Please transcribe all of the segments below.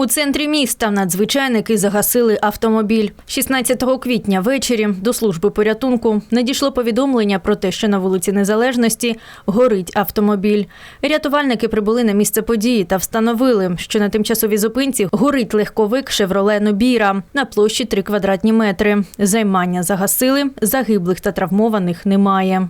У центрі міста надзвичайники загасили автомобіль. 16 квітня ввечері до служби порятунку надійшло повідомлення про те, що на вулиці Незалежності горить автомобіль. Рятувальники прибули на місце події та встановили, що на тимчасовій зупинці горить легковик «Шевроле Нобіра» на площі 3 квадратні метри. Займання загасили, загиблих та травмованих немає.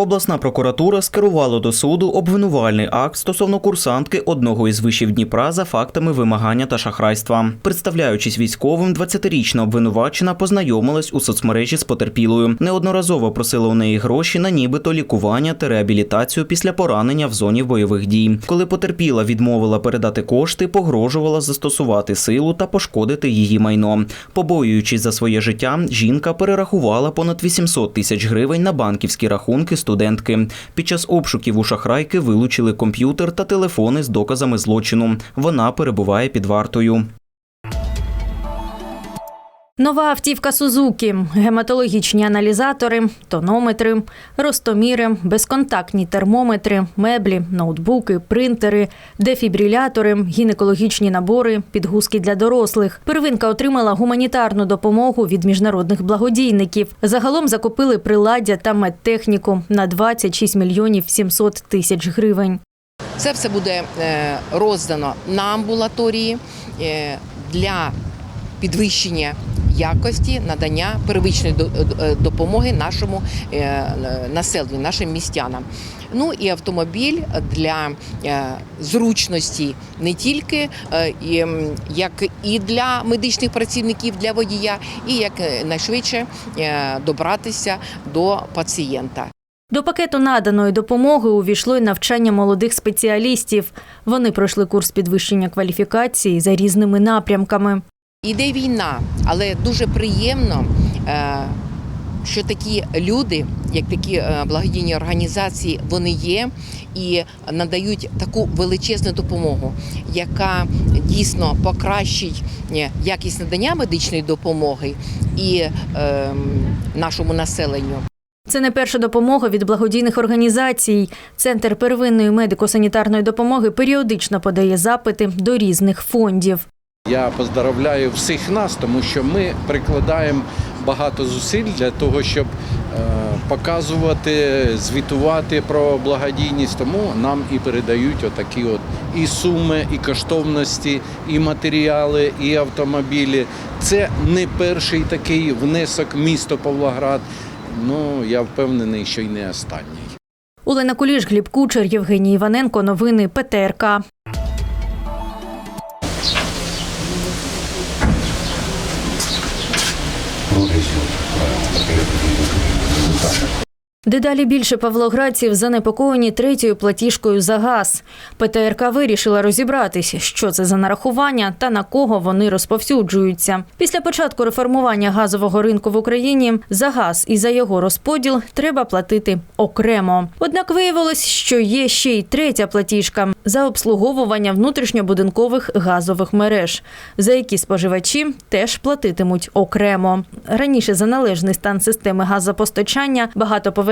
Обласна прокуратура скерувала до суду обвинувальний акт стосовно курсантки одного із вишів Дніпра за фактами вимагання та шахрайства. Представляючись військовим, 20-річна обвинувачена познайомилась у соцмережі з потерпілою. Неодноразово просила у неї гроші на нібито лікування та реабілітацію після поранення в зоні бойових дій. Коли потерпіла відмовила передати кошти, погрожувала застосувати силу та пошкодити її майно. Побоюючись за своє життя, жінка перерахувала понад 800 тисяч гривень на банківські рахунки студентки. Під час обшуків у шахрайки вилучили комп'ютер та телефони з доказами злочину. Вона перебуває під вартою. Нова автівка Сузукі, гематологічні аналізатори, тонометри, ростоміри, безконтактні термометри, меблі, ноутбуки, принтери, дефібрилятори, гінекологічні набори, підгузки для дорослих. Первинка отримала гуманітарну допомогу від міжнародних благодійників. Загалом закупили приладдя та медтехніку на 26 мільйонів 700 тисяч гривень. Це все буде е, роздано на амбулаторії е, для підвищення якості надання первичної до- е, допомоги нашому е, населенню, нашим містянам. Ну і автомобіль для е, зручності не тільки е, як і для медичних працівників, для водія, і як е, найшвидше е, добратися до пацієнта. До пакету наданої допомоги увійшло й навчання молодих спеціалістів. Вони пройшли курс підвищення кваліфікації за різними напрямками. Іде війна, але дуже приємно, е, що такі люди, як такі е, благодійні організації, вони є і надають таку величезну допомогу, яка дійсно покращить е, якість надання медичної допомоги і нашому населенню. Це не перша допомога від благодійних організацій. Центр первинної медико-санітарної допомоги періодично подає запити до різних фондів. Я поздравляю всіх нас, тому що ми прикладаємо багато зусиль для того, щоб е, показувати, звітувати про благодійність. Тому нам і передають отакі от і суми, і коштовності, і матеріали, і автомобілі. Це не перший такий внесок місто Павлоград. Ну я впевнений, що й не останній. Олена Куліш, Гліб Кучер, Євгеній Іваненко. Новини ПТРК. Дедалі більше павлоградців занепокоєні третьою платіжкою за газ. ПТРК вирішила розібратись, що це за нарахування та на кого вони розповсюджуються. Після початку реформування газового ринку в Україні за газ і за його розподіл треба платити окремо. Однак виявилось, що є ще й третя платіжка за обслуговування внутрішньобудинкових газових мереж, за які споживачі теж платитимуть окремо. Раніше за належний стан системи газопостачання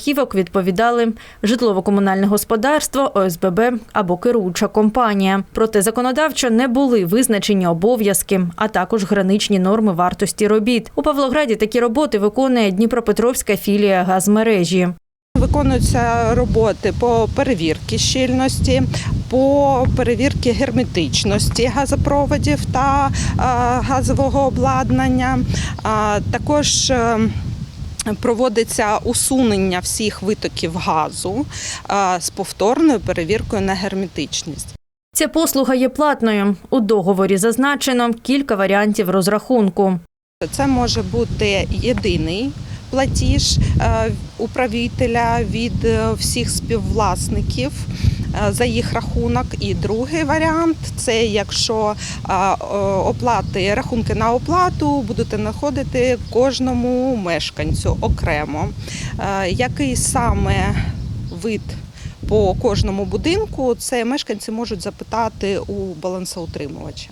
багатоповерхівок відповідали житлово-комунальне господарство, ОСББ або керуюча компанія. Проте законодавчо не були визначені обов'язки, а також граничні норми вартості робіт. У Павлограді такі роботи виконує Дніпропетровська філія газмережі. Виконуються роботи по перевірці щільності, по перевірці герметичності газопроводів та газового обладнання. А Також е, проводиться усунення всіх витоків газу з повторною перевіркою на герметичність. Ця послуга є платною. У договорі зазначено кілька варіантів розрахунку. Це може бути єдиний платіж е, управителя від е, всіх співвласників за їх рахунок. І другий варіант це якщо е, оплати, рахунки на оплату будете знаходити кожному мешканцю окремо. Е, Який саме вид по кожному будинку, це мешканці можуть запитати у балансоутримувача.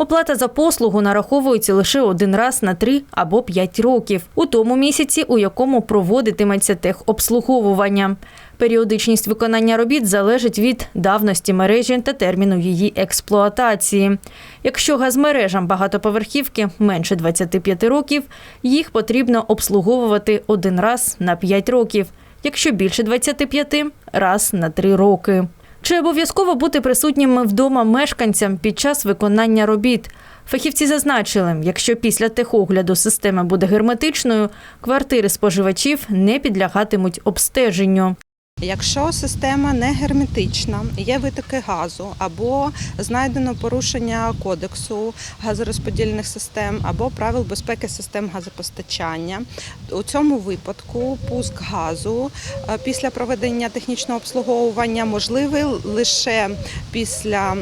Оплата за послугу нараховується лише один раз на 3 або 5 років у тому місяці, у якому проводитиметься техобслуговування. Періодичність виконання робіт залежить від давності мережі та терміну її експлуатації. Якщо газмережам багатоповерхівки менше 25 років, їх потрібно обслуговувати один раз на 5 років. Якщо більше 25 – раз на 3 роки. Чи обов'язково бути присутніми вдома мешканцям під час виконання робіт? Фахівці зазначили, якщо після техогляду система буде герметичною, квартири споживачів не підлягатимуть обстеженню. Якщо система не герметична, є витоки газу або знайдено порушення кодексу газорозподільних систем або правил безпеки систем газопостачання, у цьому випадку пуск газу е, після проведення технічного обслуговування можливий лише після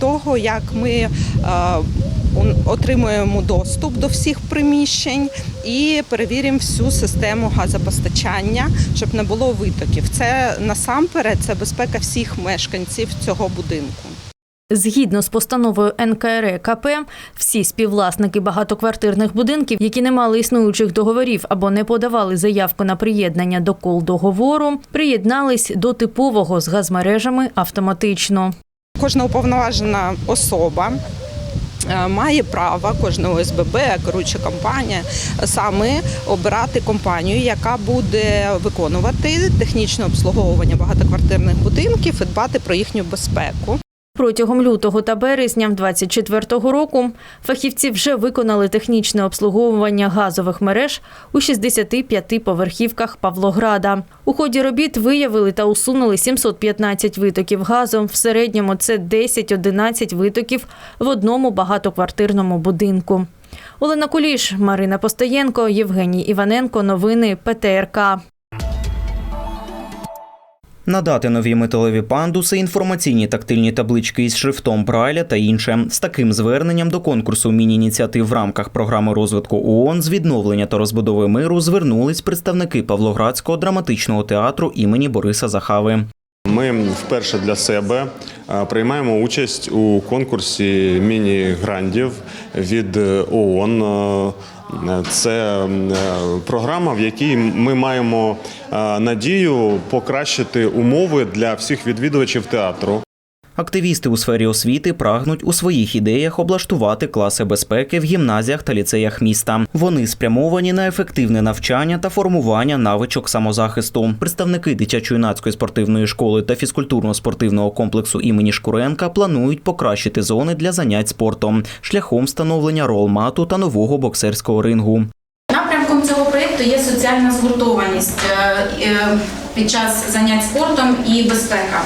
того, як ми е, отримуємо доступ до всіх приміщень і перевіримо всю систему газопостачання, щоб не було витоків. Це насамперед це безпека всіх мешканців цього будинку. Згідно з постановою НКРЕКП, всі співвласники багатоквартирних будинків, які не мали існуючих договорів або не подавали заявку на приєднання до кол договору, приєднались до типового з газмережами автоматично. Кожна уповноважена особа. Е, Має право кожна ОСББ, коротше компанія саме обирати компанію, яка буде виконувати технічне обслуговування багатоквартирних будинків і дбати про їхню безпеку. Протягом лютого та березня 2024 року фахівці вже виконали технічне обслуговування газових мереж у 65 поверхівках Павлограда. У ході робіт виявили та усунули 715 витоків газу. В середньому це 10-11 витоків в одному багатоквартирному будинку. Олена Куліш, Марина Постоєнко, Євгеній Іваненко. Новини ПТРК. Надати нові металеві пандуси, інформаційні тактильні таблички із шрифтом Брайля та інше. З таким зверненням до конкурсу міні-ініціатив в рамках програми розвитку ООН з відновлення та розбудови миру звернулись представники Павлоградського драматичного театру імені Бориса Захави. Ми вперше для себе е, приймаємо участь у конкурсі міні-грандів від е, ООН. Е, Це програма, в якій ми маємо надію покращити умови для всіх відвідувачів театру. Активісти у сфері освіти прагнуть у своїх ідеях облаштувати класи безпеки в гімназіях та ліцеях міста. Вони спрямовані на ефективне навчання та формування навичок самозахисту. Представники дитячо-юнацької спортивної школи та фізкультурно-спортивного комплексу імені Шкуренка планують покращити зони для занять спортом шляхом встановлення ролмату та нового боксерського рингу. Напрямком цього проєкту є соціальна згуртованість е, е, під час занять спортом і безпека.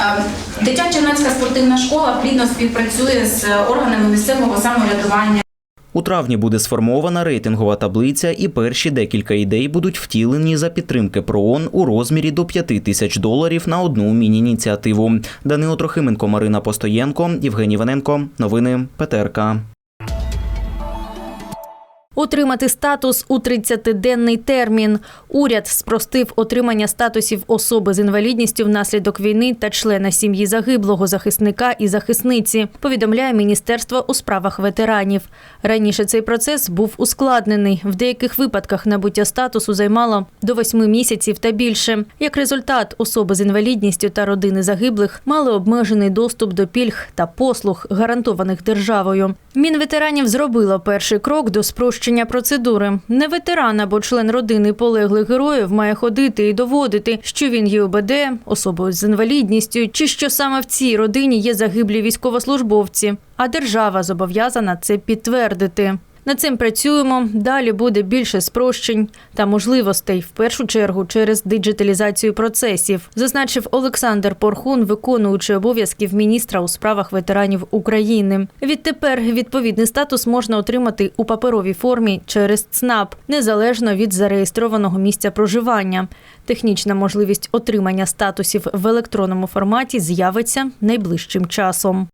Е, Дитяча юнацька спортивна школа плідно співпрацює з органами місцевого самоврядування. У травні буде сформована рейтингова таблиця, і перші декілька ідей будуть втілені за підтримки ПРООН у розмірі до 5 тисяч доларів на одну міні-ініціативу. Данило Трохименко, Марина Постоєнко, Євгеній Ваненко. Новини ПТРК. Отримати статус у 30-денний термін. Уряд спростив отримання статусів особи з інвалідністю внаслідок війни та члена сім'ї загиблого захисника і захисниці. Повідомляє Міністерство у справах ветеранів. Раніше цей процес був ускладнений. В деяких випадках набуття статусу займало до восьми місяців та більше. Як результат, особи з інвалідністю та родини загиблих мали обмежений доступ до пільг та послуг, гарантованих державою. Мінветеранів зробило перший крок до спрощення процедури. Не ветеран або член родини полеглих героїв має ходити і доводити, що він є ОБД, особою з інвалідністю, чи що саме в цій родині є загиблі військовослужбовці. А держава зобов'язана це підтвердити. Над цим працюємо. Далі буде більше спрощень та можливостей, в першу чергу через диджиталізацію процесів, зазначив Олександр Порхун, виконуючий обов'язків міністра у справах ветеранів України. Відтепер відповідний статус можна отримати у паперовій формі через ЦНАП, незалежно від зареєстрованого місця проживання. Технічна можливість отримання статусів в електронному форматі з'явиться найближчим часом.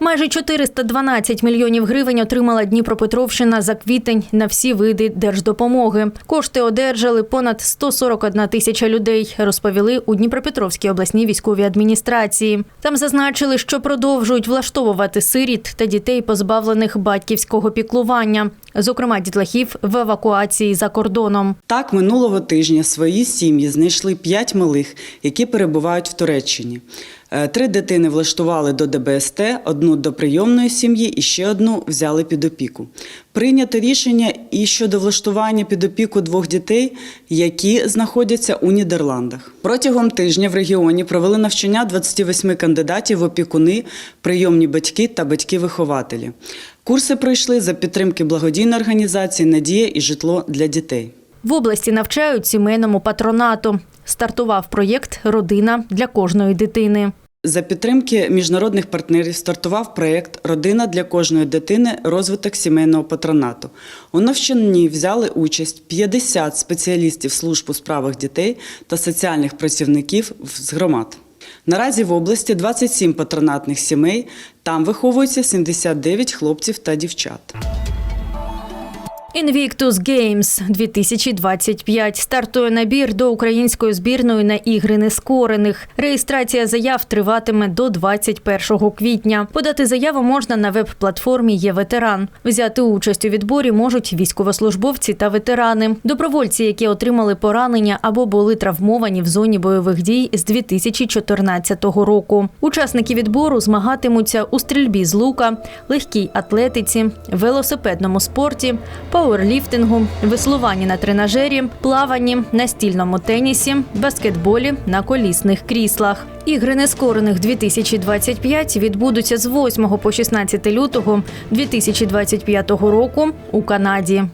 Майже 412 мільйонів гривень отримала Дніпропетровщина за квітень на всі види держдопомоги. Кошти одержали понад 141 тисяча людей, розповіли у Дніпропетровській обласній військовій адміністрації. Там зазначили, що продовжують влаштовувати сиріт та дітей, позбавлених батьківського піклування, зокрема дітлахів в евакуації за кордоном. Так, минулого тижня свої сім'ї знайшли п'ять малих, які перебувають в Туреччині. Е, Три дитини влаштували до ДБСТ, одну до прийомної сім'ї і ще одну взяли під опіку. Прийнято рішення і щодо влаштування під опіку двох дітей, які знаходяться у Нідерландах. Протягом тижня в регіоні провели навчання 28 кандидатів в опікуни, прийомні батьки та батьки-вихователі. Курси пройшли за підтримки благодійної організації Надія і житло для дітей. В області навчають сімейному патронату. Стартував проєкт Родина для кожної дитини. За підтримки міжнародних партнерів стартував проєкт Родина для кожної дитини. Розвиток сімейного патронату. У навчанні взяли участь 50 спеціалістів служб у справах дітей та соціальних працівників з громад. Наразі в області 27 патронатних сімей. Там виховуються 79 хлопців та дівчат. Invictus Games 2025 стартує набір до української збірної на ігри нескорених. Реєстрація заяв триватиме до 21 квітня. Подати заяву можна на веб-платформі Є ветеран. Взяти участь у відборі можуть військовослужбовці та ветерани, добровольці, які отримали поранення або були травмовані в зоні бойових дій з 2014 року. Учасники відбору змагатимуться у стрільбі з лука, легкій атлетиці, велосипедному спорті, пауерліфтингу, веслуванні на тренажері, плаванні, настільному тенісі, баскетболі на колісних кріслах. Ігри нескорених 2025 відбудуться з 8 по 16 лютого 2025 року у Канаді.